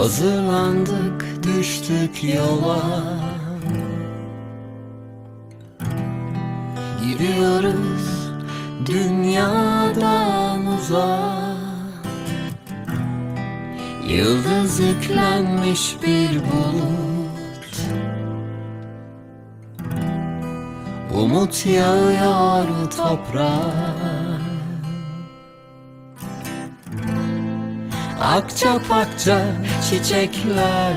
Hazırlandık düştük yola. Gidiyoruz dünyadan uzağa. Yıldız yüklenmiş bir bulut. Umut yağıyor toprağa Akça pakça çiçekler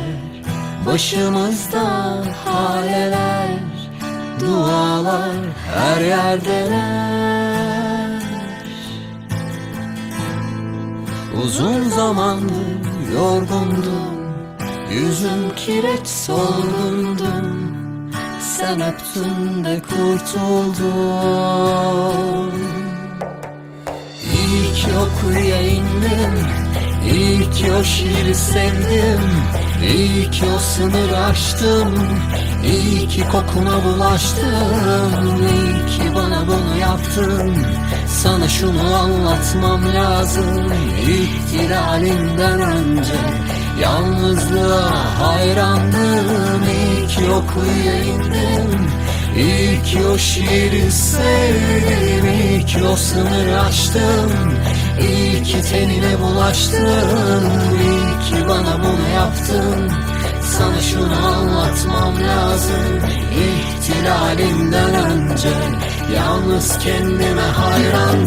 Başımızda haleler Dualar her yerdeler. Uzun zamandır yorgundum Yüzüm kireç solgundum. Sen öptün de kurtuldum İyi ki o kuyuya indim İyi ki o şiiri sevdim İyi ki o sınırı aştım İyi ki kokuna bulaştım İyi ki bana bunu yaptın. Sana şunu anlatmam lazım İhtilalinden önce. Yalnızlığa hayrandım İyi ki o indim. İyi ki o şiiri sevdim İyi ki o sınırı aştım tenine bulaştım İyi ki bana bunu yaptın. Sana şunu anlatmam lazım İhtilalinden önce Yalnız kendime hayrandım